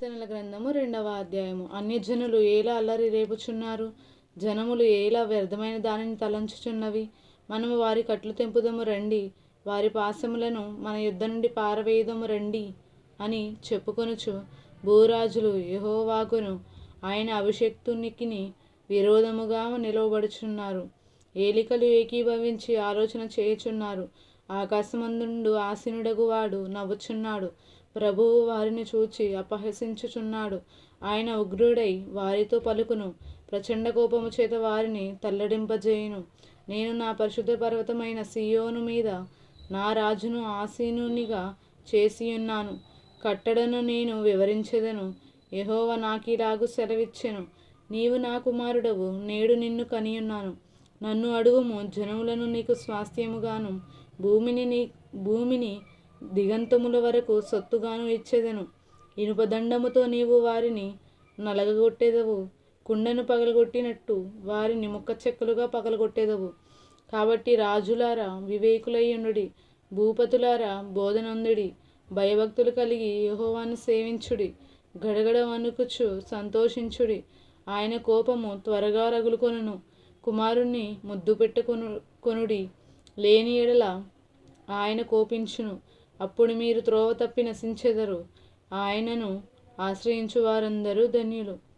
కీర్తనల గ్రంథము రెండవ అధ్యాయము. అన్యజనులు ఏలా అల్లరి రేపుచున్నారు? జనములు ఏలా వ్యర్థమైన దానిని తలంచుచున్నవి? మనము వారి కట్లు తెంపుదము రండి. వారి పాశములను మన యుద్ధ నుండి పారవేయదము రండి అని చెప్పుకొనుచు భూరాజులు యెహోవాకును ఆయన అభిషక్తునికిని విరోధముగా నిలవబడుచున్నారు. ఏలికలు ఏకీభవించి ఆలోచన చేయుచున్నారు. ఆకాశమందుండు ఆసీనుడగు వాడు నవ్వుచున్నాడు. ప్రభువు వారిని చూచి అపహసించుచున్నాడు. ఆయన ఉగ్రుడై వారితో పలుకును. ప్రచండ కోపము చేత వారిని తల్లడింపజేయును. నేను నా పరిశుద్ధ పర్వతమైన సియోను మీద నా రాజును ఆసీనునిగా చేసియున్నాను. కట్టడను నేను వివరించెదను. యెహోవ నాకిలాగు సెలవిచ్చెను. నీవు నా కుమారుడవు నేడు నిన్ను కనియున్నాను. నన్ను అడుగుము జనములను నీకు స్వాస్థ్యముగాను భూమిని నీ భూమిని దిగంతముల వరకు సొత్తుగాను ఇచ్చేదను. ఇనుపదండముతో నీవు వారిని నలగగొట్టేదవు కుండను పగలగొట్టినట్టు వారిని ముక్క చెక్కలుగా పగలగొట్టేదవు. కాబట్టి రాజులారా వివేకులయ్యుండుడి భూపతులారా బోధనందుడి భయభక్తులు కలిగి యహోవాను సేవించుడి గడగడ వణుకుచు సంతోషించుడి. ఆయన కోపము త్వరగా రగులుకొనను. కుమారుణ్ణి ముద్దు పెట్టుకొను కొనుడి. లేని ఎడల ఆయన కోపించును. అప్పుడు మీరు త్రోవ తప్పి నశించెదరు. ఆయనను ఆశ్రయించు వారందరూ ధన్యులు.